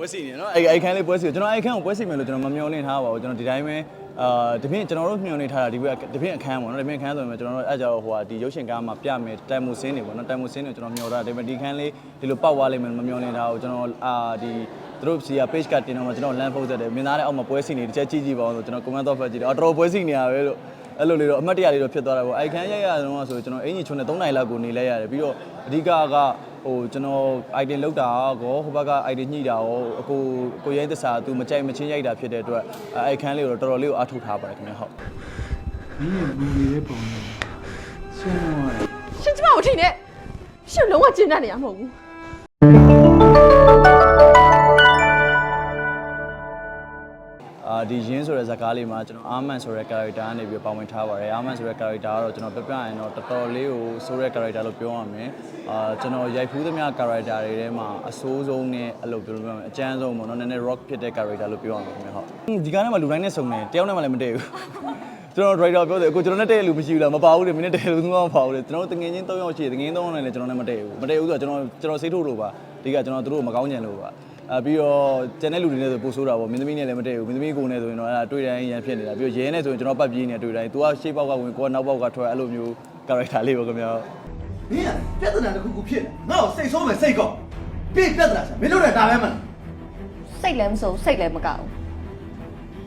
ပွဲစီနေနော်အဲ့အဲ့ခန်းလေးပွဲစီကျွန်တော်အဲ့ခန်းကိုပွဲစီမယ်လို့ကျွန်တော်မမျှော်လင့်ထားပါဘူးကျွန်တော်ဒီတိုင်းပဲအာတပင်းကျွန်တော်တို့မျှော်လင့်ထားတာဒီဘက်တပင်းအခန်းပေါ့နော်တပင်းအခန်းဆိုရင်ကျွန်တော်တို့အဲ့ကြောဟိုဟာဒီရုပ်ရှင်ကားမှာပြမယ်တိုင်မူစင်းတွေပေါ့နော်တိုင်မူစင်းတွေကျွန်တော်မျှော်ထားတယ်ဒါပေမဲ့ဒီခန်းလေးဒီလိုပောက်သွားလိမ့်မယ်မမျှော်လင့်ထားဘူးကျွန်တော်အာဒီသူတို့စီက page ကတင်တော့မှကျွန်တော် land post တယ်မင်းသားတဲ့အောက်မှာပွဲစီနေတစ်ချက်ကြည့်ကြည့်ပါအောင်ဆိုကျွန်တော် comment တော့ဖတ်ကြည့်တယ်အော်တော်တော်ပွဲစီနေရပဲလို့အဲ့လိုလေးတော့အမှတ်တရလေးတော့ဖြစ်သွားတာပေါ့အိုက်ခန်းရိုက်ရတော့ဆိုကျွန်တော်အင်ကြီးချုံနဲ့3နိုင်လောက်ကိုနေလဲရတယ်ပြီးတော့အဓိကက ဟိုကျွန်တော် item လောက်တာကောဟိုဘက်က item ညှိတာရောအကိုကိုရဲသစ္စာသူမကြိုက်မချင်းရိုက်တာဖြစ်တဲ့အတွက်အိုက်ခန်းလေးကိုတော့တော်တော်လေးကိုအားထုတ်ထားပါတယ်ခင်ဗျဟုတ်မင်းရဲ့ဘူးလေးပုံနေဆွမ်းတော့ရတယ်ရှင်ကျမကိုထိနေရှင်လုံးဝကျင်းတတ်နေရမဟုတ်ဘူး ဒီရင်းဆိုတဲ့ဇာတ်ကားလေးမှာကျွန်တော်အာမန်ဆိုတဲ့ character ကနေပြီးပါဝင်ထားပါတယ်အာမန်ဆိုတဲ့ character ကတော့ကျွန်တော်ပြပြရင်တော့တော်တော်လေးကိုဆိုးတဲ့ character လို့ပြောရမယ်အာကျွန်တော်ရိုက်ဖူးသမျှ character တွေထဲမှာအဆိုးဆုံးနဲ့အဲ့လိုပြောလို့ပြောမယ်အကျန်းဆုံးပေါ့နော်နည်းနည်း rock ဖြစ်တဲ့ character လို့ပြောရမှာခင်ဗျဟုတ်ဒီကားထဲမှာလူတိုင်းနဲ့စုံတယ်တယောက်နဲ့မှလည်းမတည့်ဘူးကျွန်တော် driver ပြောတယ်အခုကျွန်တော်နဲ့တည့်လူမရှိဘူးလားမပါဘူးလေမင်းနဲ့တည့်လူသူမှမပါဘူးလေကျွန်တော်တငယ်ချင်း၃ယောက်ရှိတယ်တငယ်ချင်း၃ယောက်နဲ့လည်းကျွန်တော်နဲ့မတည့်ဘူးမတည့်ဘူးဆိုတော့ကျွန်တော်ကျွန်တော်စိတ်ထုတ်လို့ပါဒီကကျွန်တော်တို့ကိုမကောင်းကြံလို့ပါ အဲပြီးတော့ကျန်တဲ့လူတွေနဲ့ဆိုပို့ဆိုးတာပေါ့မင်းသမီးနဲ့လည်းမတည့်ဘူးမင်းသမီးကိုနဲ့ဆိုရင်တော့အဲ့ဒါတွေ့တိုင်းရန်ဖြစ်နေတာပြီးတော့ရဲနဲ့ဆိုရင်ကျွန်တော်ပတ်ပြေးနေတွေ့တိုင်း तू ကရှေ့ပေါက်ကဝင်ကိုကနောက်ပေါက်ကထွက်အဲ့လိုမျိုး character လေးပေါ့ခင်ဗျာမင်းကပြဿနာတစ်ခုခုဖြစ်နေငါ့ကိုစိတ်ဆိုးမယ်စိတ်ကောက်ပြည့်ပြဿနာရှာမင်းတို့လည်းဒါပဲမလားစိတ်လည်းမစိုးစိတ်လည်းမကောက်ဘူး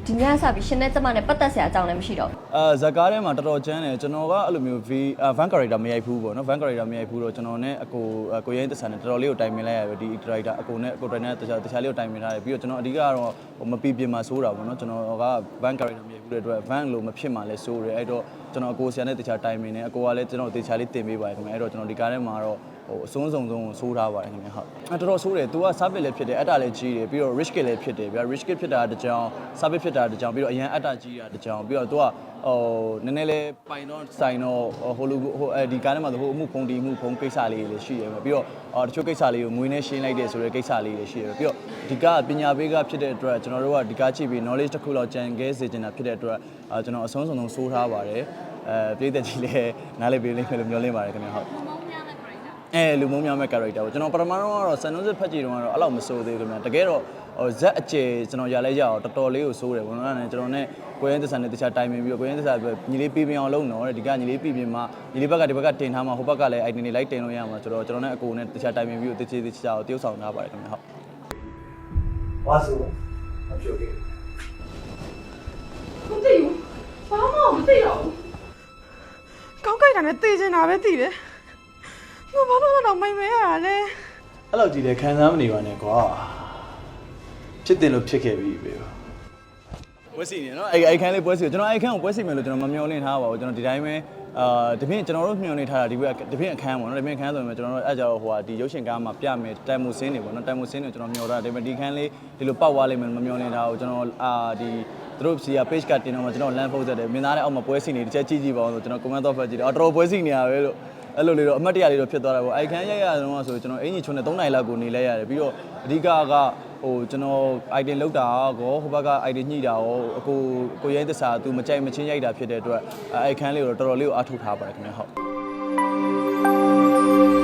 ဒီညစပြီးရှင်နဲ့ကျမနဲ့ပတ်သက်စရာအကြောင်းလည်းမရှိတော့ဘူးအဲဇက်ကားထဲမှာတော်တော်ကျန်းတယ်ကျွန်တော်ကအဲ့လိုမျိုး V van character မရိုက်ဘူးပေါ့နော် van character မရိုက်ဘူးတော့ကျွန်တော်နဲ့အကိုအကိုရဲတဆန်နဲ့တော်တော်လေးကိုတိုင်ပင်လိုက်ရတယ်ဒီ character အကိုနဲ့အကိုတိုင်နဲ့တခြားတခြားလေးကိုတိုင်ပင်ထားတယ်ပြီးတော့ကျွန်တော်အဓိကကတော့ဟိုမပီပြင်မှာစိုးတာပေါ့နော်ကျွန်တော်က van character မရိုက်ဘူးတဲ့အတွက် van လို့မဖြစ်မှလည်းစိုးတယ်အဲ့တော့ကျွန်တော်အကိုဆရာနဲ့တခြားတိုင်ပင်နေအကိုကလည်းကျွန်တော်တခြားလေးတင်ပေးပါတယ်ခင်ဗျအဲ့တော့ကျွန်တော်ဒီကားထဲမှာတော့ဟိုအစွန်းစုံဆုံးကိုစိုးထားပါတယ်ခင်ဗျဟုတ်အဲ့တော်တော်စိုးတယ် तू က service လည်းဖြစ်တယ်အတ္တလည်းကြီးတယ်ပြီးတော့ risk လည်းဖြစ်တယ်ဗျာ risk ဖြစ်တာတစ်ကြောင် service ဖြစ်တာတစ်ကြောင်ပြီးတော့အရန်အတ္တကြီးတာတစ်ကြောင်ပြီးတော့ तू ကဟိုနည်းနည်းလေးပိုင်တော့စိုင်တော့ဟိုလိုဟိုအဲဒီကားထဲမှာဟိုအမှုဖုံးတီအမှုဖုံးကိစ္စလေးတွေလည်းရှိတယ်ဗျပြီးတော့အော်တချို့ကိစ္စလေးကိုငွေနဲ့ရှင်းလိုက်တယ်ဆိုတဲ့ကိစ္စလေးတွေရှိတယ်ပြီးတော့ဒီကားပညာပေးကဖြစ်တဲ့အတွက်ကျွန်တော်တို့ကဒီကားကြည့်ပြီး knowledge တစ်ခုလောက်ကြံခဲ့စေချင်တာဖြစ်တဲ့အတွက်အာကျွန်တော်အဆုံးစုံဆုံးစိုးထားပါတယ်အဲပြည်သက်ကြီးလည်းနားလည်ပေးလိမ့်မယ်လို့မျှော်လင့်ပါတယ်ခင်ဗျဟုတ် အဲလူမုံများမဲ့ character ပေါ့ကျွန်တော်ပထမတော့ကတော့ဆန်နုစစ်ဖက်ကြည့်တော့ကတော့အဲ့လောက်မစိုးသေးဘူးခင်ဗျာတကယ်တော့ဟိုဇက်အကျယ်ကျွန်တော်ရလဲရအောင်တော်တော်လေးကိုစိုးတယ်ဘုံတော့လည်းကျွန်တော်နဲ့ကိုရင်သစ္စာနဲ့တခြားတိုင်ပင်ပြီးတော့ကိုရင်သစ္စာညီလေးပြည်ပြအောင်လုပ်တော့တဲ့ဒီကညီလေးပြည်ပြမှာညီလေးဘက်ကဒီဘက်ကတင်ထားမှာဟိုဘက်ကလည်း item တွေလိုက်တင်လို့ရမှာဆိုတော့ကျွန်တော်နဲ့အကိုနဲ့တခြားတိုင်ပင်ပြီးတော့တချေတခြားကိုတရုပ်ဆောင်ထားပါတယ်ခင်ဗျာဟုတ်ဘာဆိုမပြောခဲ့မသိဘူးဘာမှမသိတော့ဘူးကောင်းကြိုက်တာနဲ့သိချင်တာပဲသိတယ် ငါဘာလို့တော့မိမ့်မဲရတာလဲအဲ့လောက်ကြီးလည်းခံစားမနေပါနဲ့ကွာဖြစ်တယ်လို့ဖြစ်ခဲ့ပြီပဲပွဲစီနေနော်အဲ့အဲ့ခန်းလေးပွဲစီကျွန်တော်အဲ့ခန်းကိုပွဲစီမယ်လို့ကျွန်တော်မမျှော်လင့်ထားပါဘူးကျွန်တော်ဒီတိုင်းပဲအာတပင်းကျွန်တော်တို့မျှော်လင့်ထားတာဒီဘက်တပင်းအခန်းပေါ့နော်တပင်းအခန်းဆိုရင်ကျွန်တော်တို့အဲ့ကြောဟိုဟာဒီရုပ်ရှင်ကားမှာပြမယ်တိုင်မူစင်းတွေပေါ့နော်တိုင်မူစင်းတွေကျွန်တော်မျှော်ထားတယ်ဒါပေမဲ့ဒီခန်းလေးဒီလိုပောက်သွားလိမ့်မယ်မမျှော်လင့်ထားဘူးကျွန်တော်အာဒီသူတို့စီက page ကတင်တော့မှကျွန်တော် land post တယ်မင်းသားတဲ့အောက်မှာပွဲစီနေတစ်ချက်ကြည့်ကြည့်ပါအောင်ဆိုကျွန်တော် comment တော့ဖတ်ကြည့်တယ်အော်တော်တော်ပွဲစီနေရပဲလို့ အဲ့လိုလေးတော့အမှတ်တရလေးတော့ဖြစ်သွားတာပေါ့အိုက်ခန်းရိုက်ရတော့ဆိုကျွန်တော်အင်ဂျင်ချုံနဲ့3နိုင်လောက်ကိုနေလိုက်ရတယ်ပြီးတော့အဓိကကဟိုကျွန်တော်အိုက်တင်လောက်တာကောဟိုဘက်ကအိုက်တင်ညှိတာရောအကိုကိုရဲသစ္စာသူမကြိုက်မချင်းရိုက်တာဖြစ်တဲ့အတွက်အိုက်ခန်းလေးကိုတော့တော်တော်လေးကိုအားထုတ်ထားပါတယ်ခင်ဗျဟုတ်